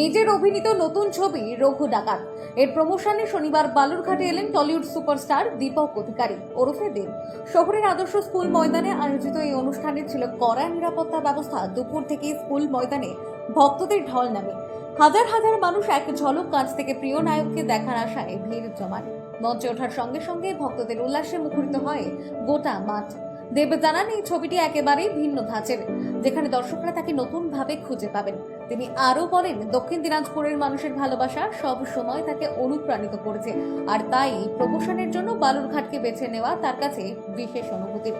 নিজের অভিনীত নতুন ছবি রঘু ডাকাত। এর প্রমোশনে শনিবার বালুরঘাটে এলেন টলিউড সুপারস্টার দীপক অধিকারী ওরফে দেব। শহরের আদর্শ স্কুল ময়দানে আয়োজিত এই অনুষ্ঠানে ছিল কড়া নিরাপত্তা ব্যবস্থা। দুপুর থেকে স্কুল ময়দানে ভক্তদের ঢল নামে। হাজার হাজার মানুষ এক ঝলক কাছ থেকে প্রিয় নায়ককে দেখার আশায় ভিড় জমান। মঞ্চে ওঠার সঙ্গে সঙ্গে ভক্তদের উল্লাসে মুখরিত হয় গোটা মাঠ। দেব জানান, এই ছবিটি একেবারেই ভিন্ন ধাঁচের, যেখানে দর্শকরা তাকে নতুনভাবে খুঁজে পাবেন। তিনি আরও বলেন, দক্ষিণ দিনাজপুরের মানুষের ভালোবাসা সব সময় তাকে অনুপ্রাণিত করেছে। আর তাই প্রমোশনের জন্য বালুরঘাটকে বেছে নেওয়া তার কাছে বিশেষ অনুভূতি।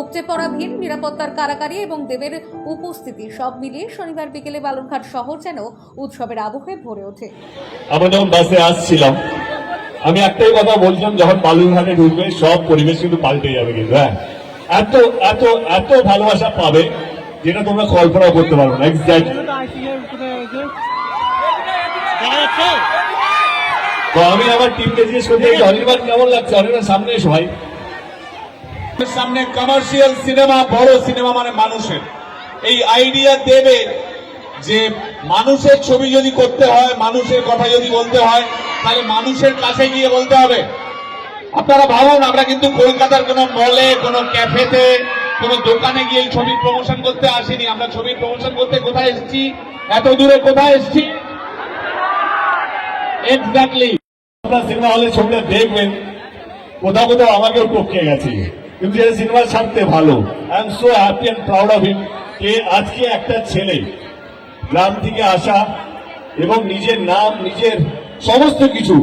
উপচে পড়া ভিড়, নিরাপত্তার কারাকারি এবং দেবের উপস্থিতি সব মিলিয়ে শনিবার বিকেলে বালুরঘাট শহর যেন উৎসবের আবহে ভরে ওঠে। আমরা যখন বাসে আসছিলাম, আমি একটাই কথা বলছিলাম, যখন বালুরঘাটে ঢুকবে, সব পরিবেশ কিন্তু পাল্টে যাবে কিন্তু হ্যাঁ। এত এত এত ভালোবাসা পাবে যেটা তোমরা কল্পনা করতে পারো না এক্স্যাক্টলি তো আমি আমার টিমকে জিজ্ঞেস করতে অনির্বাণ কেমন লাগছে? অনির্বাণ সামনে এসো ভাই। সামনে কমার্শিয়াল সিনেমা বড় সিনেমা মানে মানুষের। এই আইডিয়া দেবে যে মানুষের ছবি যদি করতে হয়, মানুষের কথা যদি বলতে হয়, তাহলে মানুষের কাছে গিয়ে বলতে হবে। আপনারা ভাবুন, আমরা কিন্তু কলকাতার কোনো মলে কোনো ক্যাফেতে কোনো দোকানে গিয়ে এই ছবির প্রমোশন করতে আসিনি। আমরা ছবির প্রমোশন করতে কোথায় এসেছি? এত দূরে কোথায় এসেছি? এক্স্যাক্টলি আপনার সিনেমা হলে ছবিটা দেখবেন। কোথাও কোথাও আমাকেও টপকে গেছে। কিন্তু এটা সিনেমা ছাড়তে ভালো। I am so happy and proud of him কে আজকে একটা ছেলে গ্রাম থেকে আসা এবং নিজের নাম, নিজের সমস্ত কিছু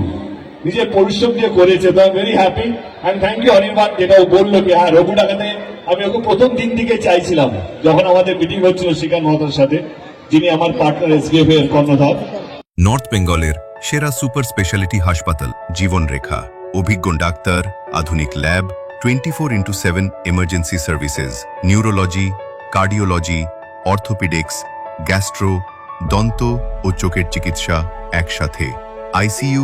নিজের পরিশ্রম দিয়ে করেছে। তো I very happy and thank you Anirban, যেটা ও বলল কি হ্যাঁ রঘু ডাকাতে আমি ওকে প্রথম দিন থেকে চাইছিলাম, যখন আমাদের মিটিং হচ্ছিল শিকার মহাতার সাথে, যিনি আমার পার্টনার এসডিএফ এর কর্ণধার। নর্থ বেঙ্গলের সেরা সুপার স্পেশালিটি হাসপাতাল, জীবনরেখা। অভিজ্ঞ ডাক্তার, আধুনিক lab twenty four into seven emergency services neurology cardiology orthopaedics gastro দন্ত ও চোখের চিকিৎসা একসাথে। আইসিইউ